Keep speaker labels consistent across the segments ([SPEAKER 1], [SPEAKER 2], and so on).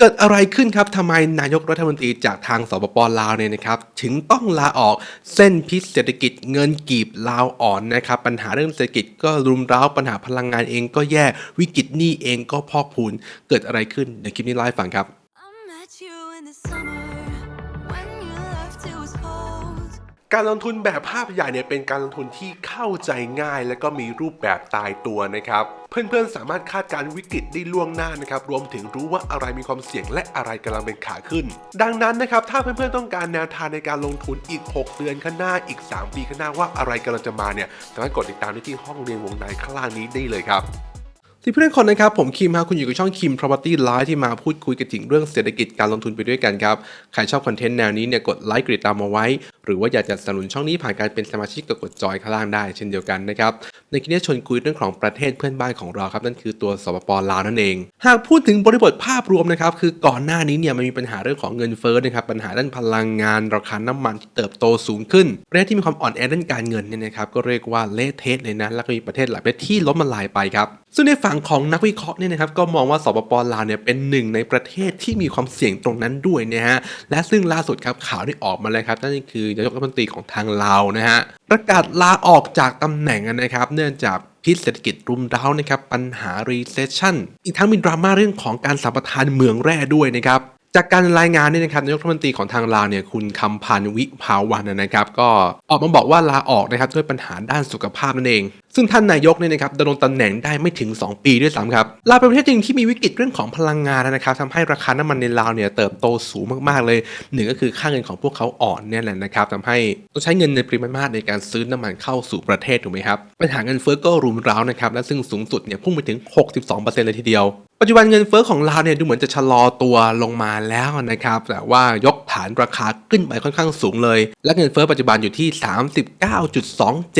[SPEAKER 1] เกิดอะไรขึ้นครับทำไมนายกรัฐมนตรีจากทางสปปลาวเนี่ยนะครับ ถึงต้องลาออกเส้นพิษเศรษฐกิจเงินกีบลาวอ่อนนะครับ ปัญหาเรื่องเศรษฐกิจก็รุมเร้าปัญหาพลังงานเองก็แย่วิกฤตหนี้เองก็พอกพูน เกิดอะไรขึ้นเดี๋ยวคลิปนี้เล่าให้ฟังครับ การลงทุนแบบภาพใหญ่เนี่ยเป็นการลงทุนที่เข้าใจง่าย และก็มีรูปแบบตายตัวนะครับ เพื่อนๆสามารถคาดการวิกฤตได้ล่วงหน้านะครับ รวมถึงรู้ว่าอะไรมีความเสี่ยงและอะไรกำลังเป็นขาขึ้น ดังนั้นนะครับ ถ้าเพื่อนๆต้องการแนวทางในการลงทุนอีก 6 เดือนข้างหน้าอีก 3 ปีข้างหน้าว่าอะไรกำลังจะมาเนี่ยสามารถกดติดตามได้ที่ห้องเรียนวงในข้างล่างนี้ได้เลยครับที่เพื่อนคนนะครับ ผมคิมฮะคุณอยู่กับช่องคิม Property Live ที่มาพูดคุยกันถึงเรื่องเศรษฐกิจการลงทุนไปด้วยกันครับ ใครชอบคอนเทนต์แนวนี้เนี่ยกดไลค์กดติดตามมาไว้ หรือว่าอยากจะสนับสนุนช่องนี้ผ่านการเป็นสมาชิกก็กดจอยข้างล่างได้เช่นเดียวกันนะครับ ในคลิปนี้ชวนคุยเรื่องของประเทศเพื่อนบ้านของเราครับนั่นคือตัวสปปลาวนั่นเอง หากพูดถึงบริบทภาพรวมนะครับคือก่อนหน้านี้เนี่ยมันมีปัญหาเรื่องของเงินเฟ้อนะครับปัญหาด้านพลังงาน ราคาน้ำมันที่เติบโตสูงขึ้น ประเทศที่มีความอ่อนแอด้านการเงินเนี่ยนะครับก็เรียกว่าเละเทะเลยนะแล้วก็มีประเทศหลายประเทศที่ล้มละลายไปครับซึ่งในฝั่งของนักวิเคราะห์เนี่ยนะครับก็มองว่าสปปลาวเนี่ยเป็นหนึ่งในประเทศที่มีความเสี่ยงตรงนั้นด้วยนะฮะและซึ่งล่าสุดครับข่าวที่ออกมาเลยครับนั่นคือนายกรัฐมนตรีของทางลาวนะฮะประกาศลาออกจากตำแหน่งนะครับ เนื่องจากพิษเศรษฐกิจรุมเร้านะครับปัญหา recession อีกทั้งมีดราม่าเรื่องของการสัมปทานเหมืองแร่ด้วยนะครับจากการรายงานเนี่ยนะครับนายกรัฐมนตรีของทางลาวเนี่ยคุณคำพันวิภาวันนะครับ ก็ออกมาบอกว่าลาออกนะครับด้วยปัญหาด้านสุขภาพนั่นเอง ซึ่งท่านนายกเนี่ยนะครับดำรงตำแหน่งได้ไม่ถึง 2 ปีด้วยซ้ำครับลาวเป็นประเทศจริงที่มีวิกฤตเรื่องของพลังงานนะครับทำให้ราคาน้ำมันในลาวเนี่ยเติบโตสูงมากๆเลยหนึ่งก็คือค่าเงินของพวกเขาอ่อนเนี่ยแหละนะครับทำให้ต้องใช้เงินในปริมาณมากในการซื้อน้ำมันเข้าสู่ประเทศถูกไหมครับปัญหาเงินเฟ้อก็รุมเร้านะครับและซึ่งสูงสุดเนี่ยพุ่งไปถึง 62%เลยทีเดียว ปัจจุบันเงินเฟ้อของลาวเนี่ยดูเหมือนจะชะลอตัวลงมาแล้วนะครับแต่ว่ายกฐานราคาขึ้นไปค่อนข้างสูงเลย และเงินเฟ้อปัจจุบันอยู่ที่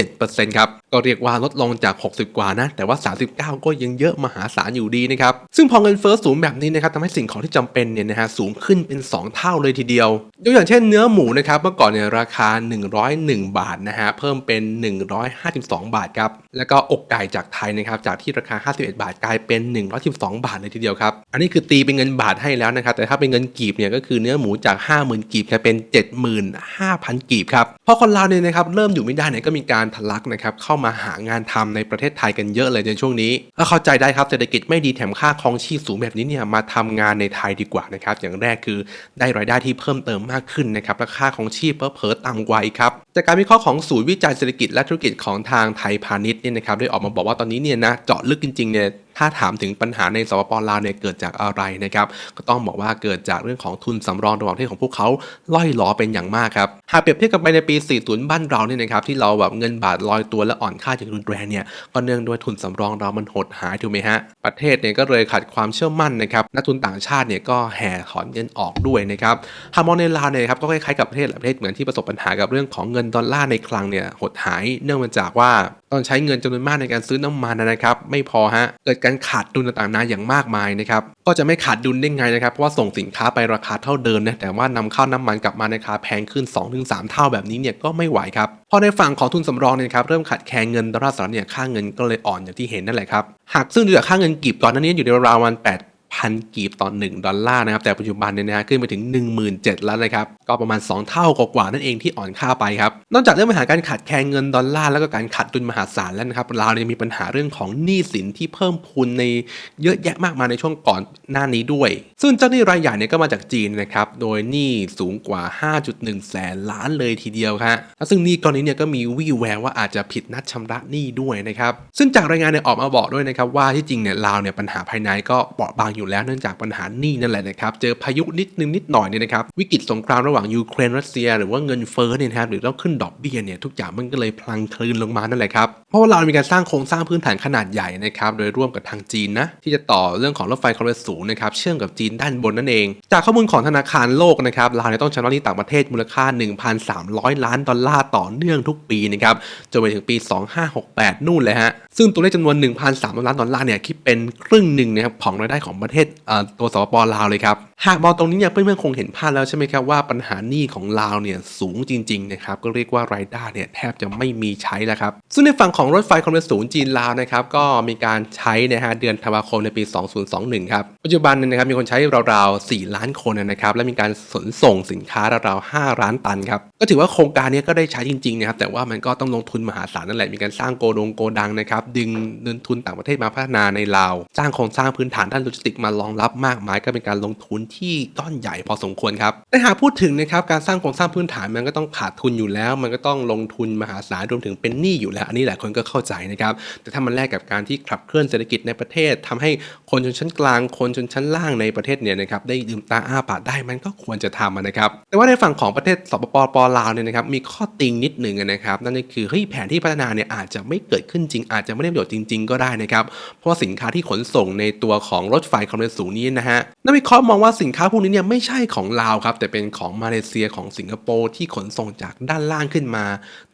[SPEAKER 1] 39.27%ครับก็เรียกว่าลดลงจาก 60 กว่านะ แต่ว่า 39 ก็ยังเยอะมหาศาลอยู่ดีนะครับ ซึ่งพอเงินเฟ้อสูงแบบนี้นะครับทำให้สิ่งของที่จำเป็นเนี่ยนะฮะสูงขึ้นเป็น 2 เท่าเลยทีเดียวยกอย่างเช่นเนื้อหมูนะครับเมื่อก่อนเนี่ยราคา 101 บาทนะฮะเพิ่มเป็น 152 บาทครับแล้วก็อกไก่จากไทยนะครับจากที่ราคา 51 บาทกลายเป็น 112 บาทเลยทีเดียวครับ อันนี้คือตีเป็นเงินบาทให้แล้วนะครับ แต่ถ้าเป็นเงินกีบเนี่ยก็คือเนื้อหมูจาก 50,000 กีบกลายเป็น 75,000 กีบครับเพราะคนลาวเนี่ยนะครับเริ่มอยู่ไม่ได้เนี่ยก็มีการทะลักนะครับเข้ามาหางานทำในประเทศไทยกันเยอะเลยในช่วงนี้ก็เข้าใจได้ครับเศรษฐกิจไม่ดีแถมค่าครองชีพสูงแบบนี้เนี่ยมาทำงานในไทยดีกว่านะครับอย่างแรกคือได้รายได้ที่เพิ่มเติมมากขึ้นนะครับและค่าครองชีพเพิ่มต่ำกว่าอีกครับจากการวิเคราะห์ของศูนย์วิจัยเศรษฐกิจและธุรกิจของทางไทยพาณิชย์เนี่ยนะครับได้ออกมาบอกว่าตอนนี้เนี่ยนะเจาะลึกจริงๆเนี่ย ถ้าถามถึงปัญหาในสปปลาวเนี่ยเกิดจากอะไรนะครับ ก็ต้องบอกว่าเกิดจากเรื่องของทุนสำรองระหว่างประเทศของพวกเขาล่อยหลอเป็นอย่างมากครับหากเปรียบเทียบกับไปในปี 40 บ้านเราเนี่ยนะครับที่เราแบบเงินบาทลอยตัวและอ่อนค่าอย่างรุนแรงเนี่ยก็เนื่องด้วยทุนสำรองเรามันหดหายถูกไหมฮะประเทศเนี่ยก็เลยขาดความเชื่อมั่นนะครับนักทุนต่างชาติเนี่ยก็แห่ถอนเงินออกด้วยนะครับหากมองในลาวเนี่ยครับก็คล้ายๆกับประเทศหลายประเทศเหมือนที่ประสบปัญหากับเรื่องของเงินดอลลาร์ในคลังเนี่ยหดหาย เนื่องมาจากว่าตองใช้เงินจำนวนมากในการซื้อน้ำมันนะครับ ไม่พอฮะเกิดการขาดดุลต่างๆนาอย่างมากมายนะครับก็จะไม่ขาดดุลได้ไงนะครับเพราะว่าส่งสินค้าไปราคาเท่าเดิมนะแต่ว่านำเข้าน้ำมันกลับมาในราคาแพงขึ้น 2-3 เท่าแบบนี้เนี่ยก็ไม่ไหวครับพอในฝั่งของทุนสำรองเนี่ยครับเริ่มขาดแคลนเงินดอลลาร์สหรัฐเนี่ยค่าเงินก็เลยอ่อนอย่างที่เห็นนั่นแหละครับหากซึ่งดูจากค่าเงินกีบก่อนหน้านี้อยู่ในราววัน8 พันกีบต่อ1ดอลลาร์นะครับ แต่ปัจจุบันเนี่ยนะฮะขึ้นไปถึง 17,000แล้วนะครับ ก็ประมาณ 2 เท่ากว่าๆนั่นเองที่อ่อนค่าไปครับ นอกจากเรื่องปัญหาการขาดแคลนเงินดอลลาร์แล้วก็การขาดดุลมหาศาลแล้วนะครับลาวเนี่ยมีปัญหาเรื่องของหนี้สินที่เพิ่มพูนในเยอะแยะมากมายในช่วงก่อนหน้านี้ด้วย ซึ่งเจ้าหนี้รายใหญ่เนี่ยก็มาจากจีนนะครับโดยหนี้สูงกว่า 5.1 แสนล้านเลยทีเดียวครับซึ่งหนี้ก้อนนี้เนี่ยก็มีวี่แววว่าอาจจะผิดนัดชำระหนี้ด้วยนะครับซึ่งจากรายงานเนี่ยออกมาบอกด้วยนะครับว่าที่จริงเนี่ยลาวเนี่ยปัญหาภายในก็เปราะบางอยู่แล้วเนื่องจากปัญหาหนี้นั่นแหละนะครับ เจอพายุนิดนึงนิดหน่อยเนี่ยนะครับ วิกฤตสงครามระหว่างยูเครนรัสเซีย หรือว่าเงินเฟ้อเนี่ยนะครับหรือต้องขึ้นดอกเบี้ยเนี่ยทุกอย่างมันก็เลยพลังคลืนลงมานั่นแหละครับ เพราะว่าเรามีการสร้างโครงสร้างพื้นฐานขนาดใหญ่นะครับ โดยร่วมกับทางจีนนะที่จะต่อเรื่องของรถไฟความเร็วสูงนะครับเชื่อมกับจีนด้านบนนั่นเอง จากข้อมูลของธนาคารโลกนะครับลาเนี่ยต้องชำระหนี้ต่างประเทศมูลค่า 1,300 ล้านดอลลาร์ต่อเนื่องทุกปีนะครับจนไปถึงปี 2568 นู่นเลยฮะซึ่งตัวเลขจำนวน 1,300 ล้านดอลลาร์เนี่ยคิดเป็นครึ่งหนึ่งนะครับของรายได้ของประเทศตัวสปปลาวเลยครับ หากมองตรงนี้เนี่ยเพื่อนๆคงเห็นภาพแล้วใช่ไหมครับว่าปัญหาหนี้ของลาวเนี่ยสูงจริงๆนะครับก็เรียกว่ารายได้เนี่ยแทบจะไม่มีใช้แล้วครับซึ่งในฝั่งของรถไฟความเร็วสูงจีนลาวนะครับก็มีการใช้นะฮะเดือนธันวาคมในปี 2021 ครับปัจจุบันนะครับมีคนใช้ราวๆ 4 ล้านคนนะครับและมีการขนส่งสินค้าราวๆ 5 ล้านตันครับก็ถือว่าโครงการนี้ก็ได้ใช้จริงๆนะครับแต่ว่ามันก็ต้องลงทุนมหาศาลนั่นแหละมีการสร้างโกดงโกดังนะครับดึงเงินทุนต่างประเทศมาพัฒนาในลาวสร้างโครงสร้างพื้นฐานด้านโลจิสติกมารองรับมากมายก็เป็นการลงทุนที่ก้อนใหญ่พอสมควรครับแต่หากพูดถึงนะครับการสร้างโครงสร้างพื้นฐานมันก็ต้องขาดทุนอยู่แล้ว มันก็ต้องลงทุนมหาศาลรวมถึงเป็นหนี้อยู่แล้ว อันนี้หลายคนก็เข้าใจนะครับแต่ถ้ามันแลกกับการที่ขับเคลื่อนเศรษฐกิจในประเทศทำให้คนชนชั้นกลาง คนชนชั้นล่างในประเทศเนี่ยนะครับได้ลืมตาอ้าปากได้มันก็ควรจะทำนะครับแต่ว่าในฝั่งของประเทศสปปปลาวเนี่ยนะครับมีข้อติงนิดหนึ่งนะครับนั่นก็คือเฮ้ยแผนที่พัฒนาเนี่ยอาจจะไม่เกิดขึ้นจริง อาจจะไม่ได้ประโยชน์จริง ๆ ก็ได้นะครับเพราะว่าสินค้าที่ขนส่งในตัวของรถไฟความเร็วสูงนี้นะฮะนักวิเคราะห์มองว่าสินค้าพวกนี้เนี่ยไม่ใช่ของลาวครับ แต่เป็นของมาเลเซียของสิงคโปร์ที่ขนส่งจากด้านล่างขึ้นมา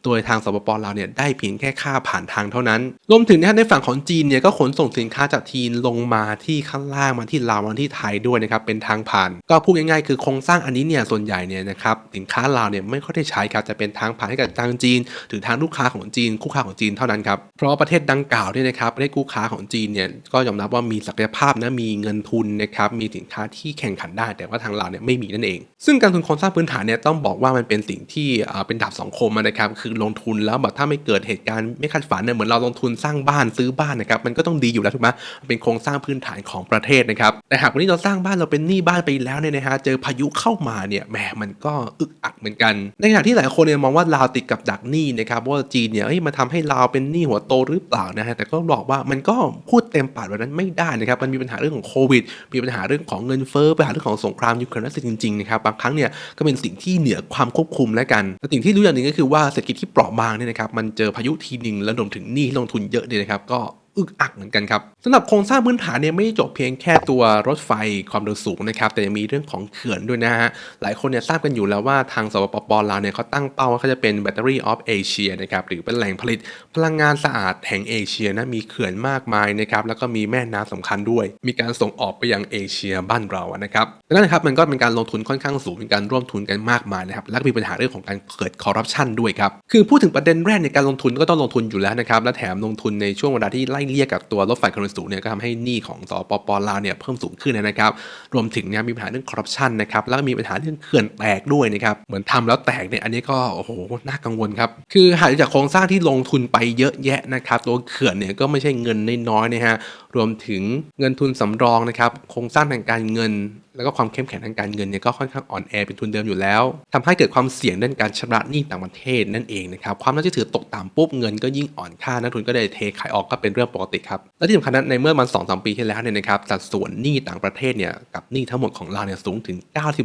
[SPEAKER 1] โดยทางสปปลาวเนี่ยได้เพียงแค่ค่าผ่านทางเท่านั้น รวมถึงนะในฝั่งของจีนเนี่ยก็ขนส่งสินค้าจากจีนลงมาที่ข้างล่างมาที่ลาวมาที่ไทยด้วยนะครับเป็นทางผ่าน ก็พูดง่ายๆคือโครงสร้างอันนี้เนี่ยส่วนใหญ่เนี่ยนะครับสินค้าลาวเนี่ยไม่ค่อยได้ใช้ครับจะเป็นทางผ่านให้กับทางจีนถึงทางลูกค้าของจีนคู่ค้าของจีนเท่านั้นครับเพราะประเทศดังกล่าวเนี่ยนะครับประเทศคู่ค้าของจีนเนี่ยก็ยอมรับว่ามีศักยภาพนะมีเงินทุนนะครับมีสินค้าที่แข่งขันได้ แต่ว่าทางลาเนี่ยไม่มีนั่นเอง ซึ่งการทุนโครงสร้างพื้นฐานเนี่ยต้องบอกว่ามันเป็นสิ่งที่เป็นดาบสองคมนะครับคือลงทุนแล้วแบบถ้าไม่เกิดเหตุการณ์ไม่คาดฝันเนี่ยเหมือนเราลงทุนสร้างบ้านซื้อบ้านนะครับมันก็ต้องดีอยู่แล้วถูกไหมเป็นโครงสร้างพื้นฐานของประเทศนะครับแต่หากวันนี้เราสร้างบ้านเราเป็นหนี้บ้านไปแล้วเนี่ยนะฮะเจอพายุเข้ามาเนี่ยแหมมันก็อึกอักเหมือนกัน ในขณะที่หลายคนเนี่ยมองว่าลาวติดกับดักหนี้นะครับว่าจีนเนี่ยเอ้ยมาทำให้ลาวเป็นหนี้หัวโตหรือเปล่านะฮะแต่ก็บอกว่ามันก็พูดเต็มปากแบบนั้นไม่ได้นะครับมันมีปัญหาเรื่องของโควิด มีปัญหาเรื่องของเงินเฟ้อปัญหาเรื่องของสงครามยูเครนรัสเซียจริงๆนะครับบางครั้งเนี่ยก็เป็นสิ่งที่เหนือความควบคุมแล้วกันแต่สิ่งที่รู้อย่างหนึ่งก็คือว่าเศรษฐกิจที่เปราะบางเนี่ยนะครับมันเจอพายุทีหนึ่งแล้วรวมถึงหนี้ที่ลงทุนเยอะเนี่ยนะครับก็ อึกอักเหมือนกันครับสำหรับโครงสร้างพื้นฐานเนี่ยไม่ได้จบเพียงแค่ตัวรถไฟความเร็วสูงนะครับแต่ยังมีเรื่องของเขื่อนด้วยนะฮะหลายคนเนี่ยทราบกันอยู่แล้วว่าทางสปปลาวเนี่ยเขาตั้งเป้าว่าเขาจะเป็น Battery of Asia นะครับหรือเป็นแหล่งผลิตพลังงานสะอาดแห่งเอเชียนะมีเขื่อนมากมายนะครับแล้วก็มีแม่น้ำสำคัญด้วย มีการส่งออกไปยังเอเชียบ้านเรานะครับดังนั้นนะครับมันก็เป็นการลงทุนค่อนข้างสูงมีการร่วมทุนกันมากมายนะครับและก็มีปัญหาเรื่องของการเกิดคอร์รัปชันด้วยครับคือพูดถึงประเด็นแรกในการลงทุนก็ต้องลงทุนอยู่แล้วนะครับและแถมลงทุนในช่วงเวลาที่ไล่เลี่ยกับตัวรถไฟความเร็วสูงเนี่ยก็ทำให้หนี้ของสปปลาวเนี่ยเพิ่มสูงขึ้นนะครับ รวมถึงเนี่ยมีปัญหาเรื่องคอร์รัปชันนะครับแล้วก็มีปัญหาเรื่องเขื่อนแตกด้วยนะครับเหมือนทำแล้วแตกเนี่ยอันนี้ก็โอ้โหน่ากังวลครับคือหากจากโครงสร้างที่ลงทุนไปเยอะแยะนะครับตัวเขื่อนเนี่ยก็ไม่ใช่เงินน้อยๆนะฮะ รวมถึงเงินทุนสำรองนะครับโครงสร้างทางการเงิน แล้วก็ความเข้มแข็งทางการเงินเนี่ยก็ค่อนข้างอ่อนแอเป็นทุนเดิมอยู่แล้วทำให้เกิดความเสี่ยงด้านการชำระหนี้ต่างประเทศนั่นเองนะครับความน่าเชื่อถือตกต่ำปุ๊บเงินก็ยิ่งอ่อนค่านักทุนก็ได้เทขายออกก็เป็นเรื่องปกติครับและที่สำคัญนั้นในเมื่อมันสองสามปีที่แล้วเนี่ยนะครับสัดส่วนหนี้ต่างประเทศเนี่ยกับหนี้ทั้งหมดของเราเนี่ยสูงถึง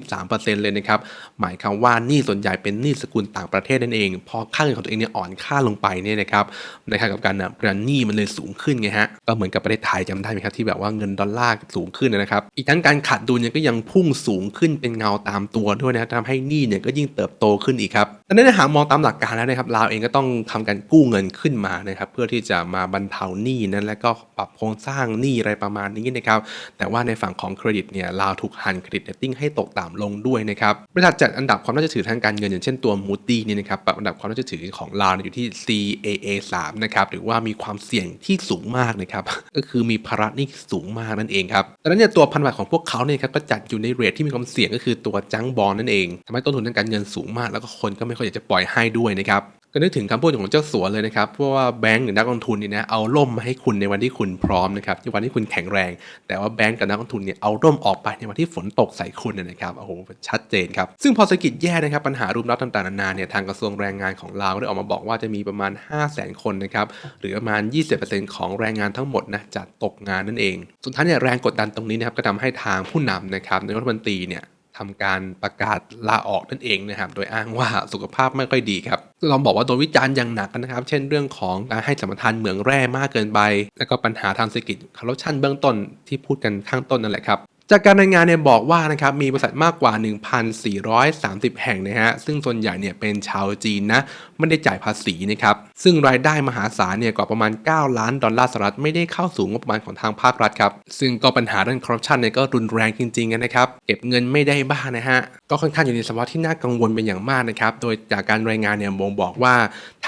[SPEAKER 1] 93%เลยนะครับหมายความว่าหนี้ส่วนใหญ่เป็นหนี้สกุลต่างประเทศนั่นเอง พอค่าเงินของตัวเองเนี่ยอ่อนค่าลงไปเนี่ยนะครับในขณะกับการนะหนี้มันเลยสูงขึ้นไงฮะก็เหมือนกับประเทศไทยจำได้ไหมครับที่แบบว่าเงินดอลลาร์สูงขึ้นนะครับ อีกทั้งการขาดดุลเนี่ยก็ยังพุ่งสูงขึ้นเป็นเงาตามตัวด้วยนะทำให้หนี้เนี่ยก็ยิ่งเติบโตขึ้นอีกครับดังนั้นหากมองตามหลักการแล้วนะครับลาวเองก็ต้องทำการกู้เงินขึ้นมานะครับเพื่อที่จะมาบรรเทาหนี้นั้นและก็ปรับโครงสร้างหนี้อะไรประมาณนี้นะครับแต่ว่าในฝั่งของเครดิตเนี่ยลาวถูกหันเครดิตเรตติ้งให้ตกต่ำลงด้วยนะครับบริษัทจัดอันดับความน่าเชื่อถือทางการเงินอย่างเช่นตัว Moody เนี่ยนะครับปรับอันดับความน่าเชื่อถือของลาวอยู่ที่ CAA 3นะครับหรือว่ามีความเสี่ยงที่สูงมากนะครับก็คือมีภาระหนี้สูงมากนั่นเองครับดังนั้นเนี่ยตัวพันธบัตรของพวกเขาเนี่ยครับก็จัดอยู่ในเรทที่มีความเสี่ยงก็คือตัวจังบอลนั่นเองทำให้ต้นทุนทางการเงินสูงมาก แล้วก็คนก็ไม่ค่อยอยากจะปล่อยให้ด้วยนะครับ ก็นึกถึงคำพูดของเจ้าสัวเลยนะครับ เพราะว่าแบงก์หรือนักลงทุนเนี่ยนะเอาร่มมาให้คุณในวันที่คุณพร้อมนะครับในวันที่คุณแข็งแรง แต่ว่าแบงก์กับนักลงทุนเนี่ยเอาร่มออกไปในวันที่ฝนตกใส่คุณเนยนะครับโอ้โหชัดเจนครับ ซึ่งพอเศรษฐกิจแย่นะครับปัญหารุมเร้าต่างๆนานาเนี่ยทางกระทรวงแรงงานของลาวได้ออกมาบอกว่าจะมีประมาณ 5 0 0 0 0 0 คนนะครับหรือประมาณ 20%ของแรงงานทั้งหมดนะจะตกงานนั่นเอง สุดท้ายเนี่ยแรงกดดันตรงนี้นะครับก็ทำให้ทางผู้นำนะครับในรัฐมนตรีเนี่ย ทำการประกาศลาออกนั่นเองนะครับ โดยอ้างว่าสุขภาพไม่ค่อยดีครับเราบอกว่าโดนวิจารณ์อย่างหนักนะครับ เช่นเรื่องของการให้สัมปทานเหมืองแร่มากเกินไป แล้วก็ปัญหาทางเศรษฐกิจคอร์รัปชันเบื้องต้นที่พูดกันข้างต้นนั่นแหละครับจากการรายงานเนี่ยบอกว่านะครับมีบริษัทมากกว่า 1,430 แห่งนะฮะซึ่งส่วนใหญ่เนี่ยเป็นชาวจีนนะ ไม่ได้จ่ายภาษีนะครับซึ่งรายได้มหาศาลเนี่ยกว่าประมาณ 9 ล้านดอลลาร์สหรัฐไม่ได้เข้าสู่งบประมาณของทางภาครัฐครับซึ่งก็ปัญหาเรื่องคอร์รัปชันเนี่ยก็รุนแรงจริงๆนะครับเก็บเงินไม่ได้บ้างนะฮะก็ค่อนข้างอยู่ในสภาวะที่น่ากังวลเป็นอย่างมากนะครับโดยจากการรายงานเนี่ยบ่งบอกว่า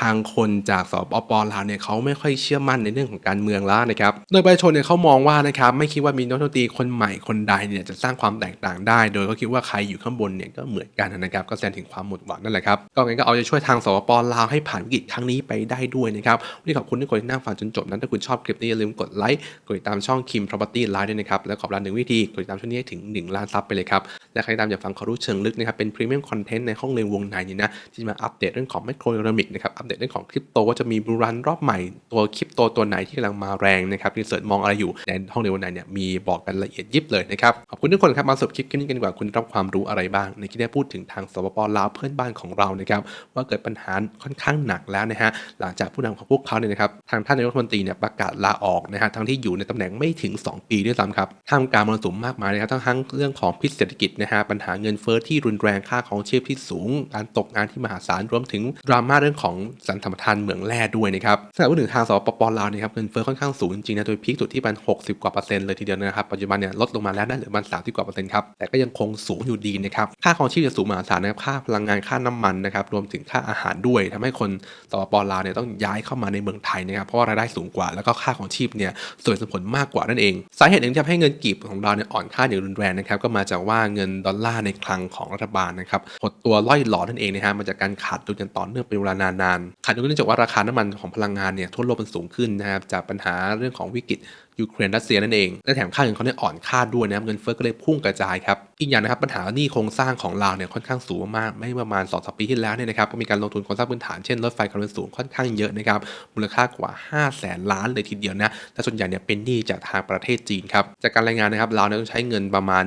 [SPEAKER 1] ทางคนจากสปปลาวเนี่ยเขาไม่ค่อยเชื่อมั่นในเรื่องของการเมืองแล้วนะครับโดยประชาชนเนี่ยเขามองว่านะครับไม่คิดว่ามีนักดนตรีคนใหม่คนใดเนี่ยจะสร้างความแตกต่างได้โดยเขาคิดว่าใครอยู่ข้างบนเนี่ยก็เหมือนกันนะครับก็แสดงถึงความหมดหวังนั่นแหละครับก็งั้นก็เอาใจช่วยทางสปปลาวให้ผ่านวิกฤตครั้งนี้ไปได้ด้วยนะครับวันนี้ขอบคุณทุกคนที่นั่งฟังจนจบนั้นถ้าคุณชอบคลิปนี้อย่าลืมกดไลค์กดติดตามช่อง Kim Property Live ด้วยนะครับและขอบร้านหนึ่งวิธีกดติดตามช่องนี้ให้ถึง 1 ล้านซับไปเลยครับและใครตามอยากฟังความรู้เชิงลึกนะครับเป็นพรีเมียมคอนเทนต์ในห้องเรียนวงในนี่นะที่มาอัปเดตเรื่องของไมโคร e โ o มิกนะครับอัปเดตเรื่องของคริปโตว่าจะมีบูรันรอบใหม่ตัวคริปโตตัวไหนที่กำลังมาแรงนะครับรีเสิร์ชมองอะไรอยู่ในห้องเรียนวงในเนี่ยมีบอกกันละเอียดยิบเลยนะครับขอบคุณทุกคนครับมาสรุปคลิปนี้กันดีกว่าคุณรับความรู้อะไรบ้างในที่ได้พูดถึงทางสปปลาวเพื่อนบ้านของเรานะครับว่าเกิดปัญหาค่อนข้างหนักแล้วนะฮะหลังจากผู้นำของพวกเขาเนี่ยนะครับทางท่านนายกรัฐมนตรีเนี่ยประกาศลาออกนะฮะทั้งที่อยู่ในตำแหน่งไม่ถึง 2 ปีด้วยซ้ำครับท่ามกลางมรสุมมากมายนะครับทั้งทั้งเรื่องของพิษเศรษฐกิจนะฮะปัญหาเงินเฟ้อที่รุนแรงค่าของชีพที่สูง การตกงานที่มหาศาลรวมถึงดราม่าเรื่องของสันธรรมทานเหมืองแร่ด้วยนะครับสำหรับพูดถึงทางสปปลาวเนี่ยครับเงินเฟ้อค่อนข้างสูงจริงๆนะโดยพีคสุดที่ประมัน60 กว่าเปอร์เซ็นต์เลยทีเดียวนะครับปัจจุบันเนี่ยลดลงมาแล้วได้เหลือประมาณ30กว่าเปอร์เซ็นต์ครับแต่ก็ยังคงสูงอยู่ดีนะครับค่าของชีพจะสูงมหาศาลนะครับค่าพลังงานค่าน้ำมันนะครับรวมถึงค่าอาหารด้วยทำให้คนสปปลาวเนี่ยต้องย้ายเข้ามาในเมืองไทยนะครับเพราะว่ารายได้สูงกว่าแล้วก็ค่าของชีพเนี่ยส่วนสมผลมากกว่านั่นเอง สาเหตุหนึ่งที่ทำให้เงินกีบของเราเนี่ยอ่อนค่าอย่างรุนแรงนะครับก็มาจากว่าเงินดอลลาร์ในคลังของรัฐบาลนะครับหดตัวล่อยหลอนั่นเองนะฮะมาจากการขาดดุลกันต่อเนื่องเป็นเวลานานๆขาดดุลเนื่องจากว่าราคาน้ำมันของพลังงานเนี่ยทั่วโลกมันสูงขึ้นนะครับจากปัญหาเรื่องของวิกฤต ยูเครนรัสเซียนั่นเอง และแถมค่าเงินเขาเนี่ยอ่อนค่าด้วยนะเงินเฟ้อก็เลยพุ่งกระจายครับ อีกอย่างนะครับปัญหาหนี้โครงสร้างของลาวเนี่ยค่อนข้างสูงมากไม่ประมาณ2อสปีที่แล้วเนี่ยนะครับก็มีการลงทุนโครงสร้างพื้นฐานเช่นรถไฟความเร็วสูงค่อนข้างเยอะนะครับมูลค่ากว่า 5 0 0แสนล้านเลยทีเดียวนะและส่วนใหญ่เนี่ยเป็นหนี้จากทางประเทศจีนครับจากการรายงานนะครับลาวเนี่ยต้องใช้เงินประมาณ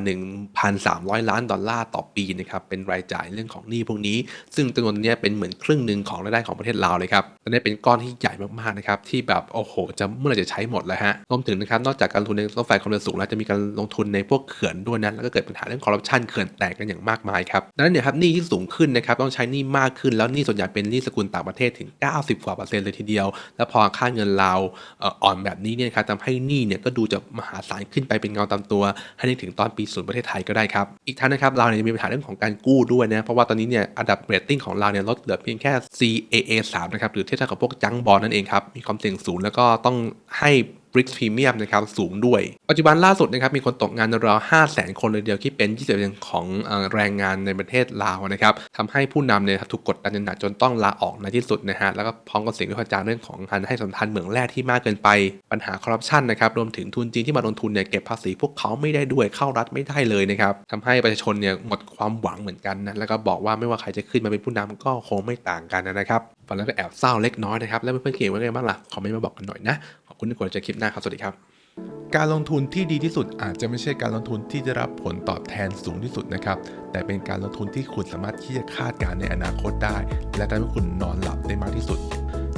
[SPEAKER 1] 1,300 ล้านดอลลาร์ต่อปีนะครับเป็นรายจ่ายเรื่องของหนี้พวกนี้ ซึ่งจำนวนนี้เป็นเหมือนครึ่งหนึ่งของรายได้ของประเทศลาวเลยครับและนี่เป็นก้อนที่ใหญ่มากๆนะครับที่แบบโอ้โหจะเมื่อไหร่จะใช้หมดแล้วฮะรวมถึงนะครับนอกจากการลงทุนในรถไฟความเร็วสูงแล้วจะมีการลงทุนในพวกเขื่อนด้วยนะแล้วก็เกิดปัญหาเรื่องคอร์รัปชันเขื่อนแตกกันอย่างมากมายครับดังนั้นเนี่ยครับหนี้ที่สูงขึ้นนะครับต้องใช้หนี้มากขึ้นแล้วหนี้ส่วนใหญ่เป็นหนี้สกุลต่างประเทศถึง 90 กว่าเปอร์เซ็นต์เลยทีเดียว แล้วพอค่าเงินลาวเอ่ออ่อนแบบนี้เนี่ยครับทำให้หนี้เนี่ยก็ดูจะมหาศาลขึ้นไปเป็นเงาตามตัว ให้นึกถึงตอนปีศูนย์ประเทศไทยก็ได้ครับอีกทั้งนะครับเราเนี่ยมีปัญหาเรื่องของการกู้ด้วยนะเพราะว่าตอนนี้เนี่ยอันดับเรตติ้งของเราเนี่ยลดเหลือเพียงแค่ CAA 3นะครับหรือเทียบเท่ากับพวกจังบอลนั่นเองครับมีความเสี่ยงสูงแล้วก็ต้องให้ b r i c พรีเมียมนะครับสูงด้วย ปัจจุบันล่าสุดนะครับมีคนตกงานราว5 0 0แสนคนเลยเดียวที่เป็น 20%ของเอ่อแรงงานในประเทศลาวนะครับทำให้ผู้นำเนี่ยถูกกดดันหนักจนต้องลาออกในที่สุดนะฮะแล้วก็พร้อมกับเสียงวิพากษ์วิจารณ์เรื่องของการให้สัมพันธ์เหมืองแร่ที่มากเกินไป ปัญหาคอร์รัปชันนะครับรวมถึงทุนจีนที่มาลงทุนเนี่ยเก็บภาษีพวกเขาไม่ได้ด้วยเข้ารัฐไม่ได้เลยนะครับทำให้ประชาชนเนี่ยหมดความหวังเหมือนกันนะแล้วก็บอกว่าไม่ว่าใครจะขึ้นมาเป็นผู้นำก็คงไม่ต่างกันนะครับฟังแล้วก็แอบเศร้าเล็กน้อยนะครับแล้วเพื่อนๆเขียนว่าไงบ้างล่ะคอมเมนต์มาบอกกันหน่อยนะขอบ คุณที่กดจะคลิปหน้าครับ สวัสดีครับ
[SPEAKER 2] การลงทุนที่ดีที่สุดอาจจะไม่ใช่การลงทุนที่ได้รับผลตอบแทนสูงที่สุดนะครับ แต่เป็นการลงทุนที่คุณสามารถที่จะคาดการณ์ในอนาคตได้ และทำให้คุณนอนหลับได้มากที่สุด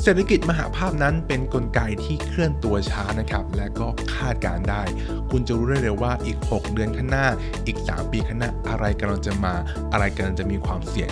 [SPEAKER 2] เศรษฐกิจมหาภาพนั้นเป็นนกลไกที่เคลื่อนตัวช้านะครับ และก็คาดการณ์ได้ คุณจะรู้ได้เลยว่าอีก 6 เดือนข้างหน้า อีก 3 ปีข้างหน้าอะไรกำลังจะมา อะไรกำลังจะมีความเสี่ยง